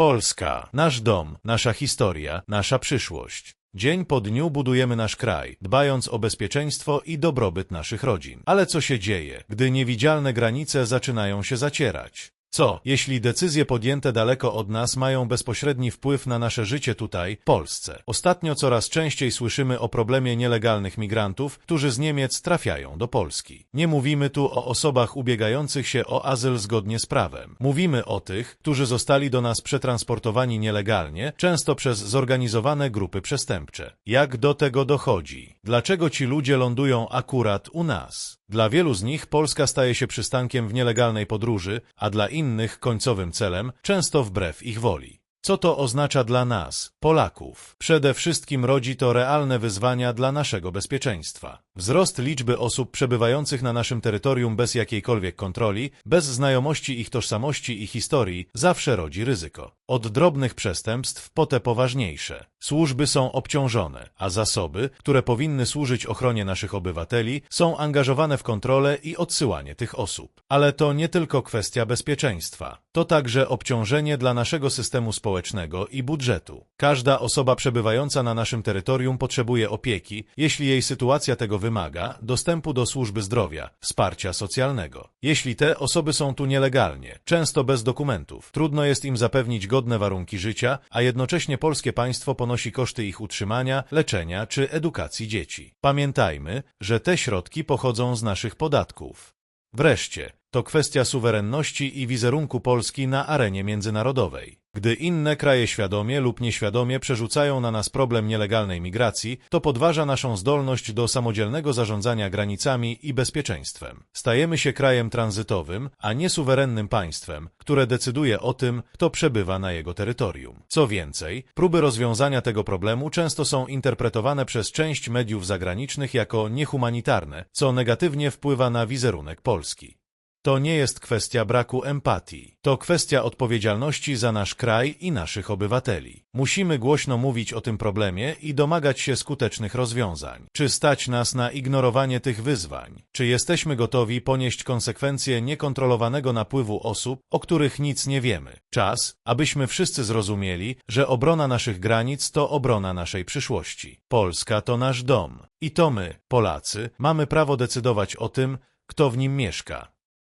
Polska, nasz dom, nasza historia, nasza przyszłość. Dzień po dniu budujemy nasz kraj, dbając o bezpieczeństwo i dobrobyt naszych rodzin. Ale co się dzieje, gdy niewidzialne granice zaczynają się zacierać? Co, jeśli decyzje podjęte daleko od nas mają bezpośredni wpływ na nasze życie tutaj, Polsce? Ostatnio coraz częściej słyszymy o problemie nielegalnych migrantów, którzy z Niemiec trafiają do Polski. Nie mówimy tu o osobach ubiegających się o azyl zgodnie z prawem. Mówimy o tych, którzy zostali do nas przetransportowani nielegalnie, często przez zorganizowane grupy przestępcze. Jak do tego dochodzi? Dlaczego ci ludzie lądują akurat u nas? Dla wielu z nich Polska staje się przystankiem w nielegalnej podróży, a dla innych końcowym celem, często wbrew ich woli. Co to oznacza dla nas, Polaków? Przede wszystkim rodzi to realne wyzwania dla naszego bezpieczeństwa. Wzrost liczby osób przebywających na naszym terytorium bez jakiejkolwiek kontroli, bez znajomości ich tożsamości i historii, zawsze rodzi ryzyko. Od drobnych przestępstw po te poważniejsze. Służby są obciążone, a zasoby, które powinny służyć ochronie naszych obywateli, są angażowane w kontrolę i odsyłanie tych osób. Ale to nie tylko kwestia bezpieczeństwa. To także obciążenie dla naszego systemu społecznego i budżetu. Każda osoba przebywająca na naszym terytorium potrzebuje opieki, jeśli jej sytuacja tego wymaga, dostępu do służby zdrowia, wsparcia socjalnego. Jeśli te osoby są tu nielegalnie, często bez dokumentów, trudno jest im zapewnić godne warunki życia, a jednocześnie polskie państwo ponosi koszty ich utrzymania, leczenia czy edukacji dzieci. Pamiętajmy, że te środki pochodzą z naszych podatków. Wreszcie, to kwestia suwerenności i wizerunku Polski na arenie międzynarodowej. Gdy inne kraje świadomie lub nieświadomie przerzucają na nas problem nielegalnej migracji, to podważa naszą zdolność do samodzielnego zarządzania granicami i bezpieczeństwem. Stajemy się krajem tranzytowym, a nie suwerennym państwem, które decyduje o tym, kto przebywa na jego terytorium. Co więcej, próby rozwiązania tego problemu często są interpretowane przez część mediów zagranicznych jako niehumanitarne, co negatywnie wpływa na wizerunek Polski. To nie jest kwestia braku empatii. To kwestia odpowiedzialności za nasz kraj i naszych obywateli. Musimy głośno mówić o tym problemie i domagać się skutecznych rozwiązań. Czy stać nas na ignorowanie tych wyzwań? Czy jesteśmy gotowi ponieść konsekwencje niekontrolowanego napływu osób, o których nic nie wiemy? Czas, abyśmy wszyscy zrozumieli, że obrona naszych granic to obrona naszej przyszłości. Polska to nasz dom. I to my, Polacy, mamy prawo decydować o tym, kto w nim mieszka.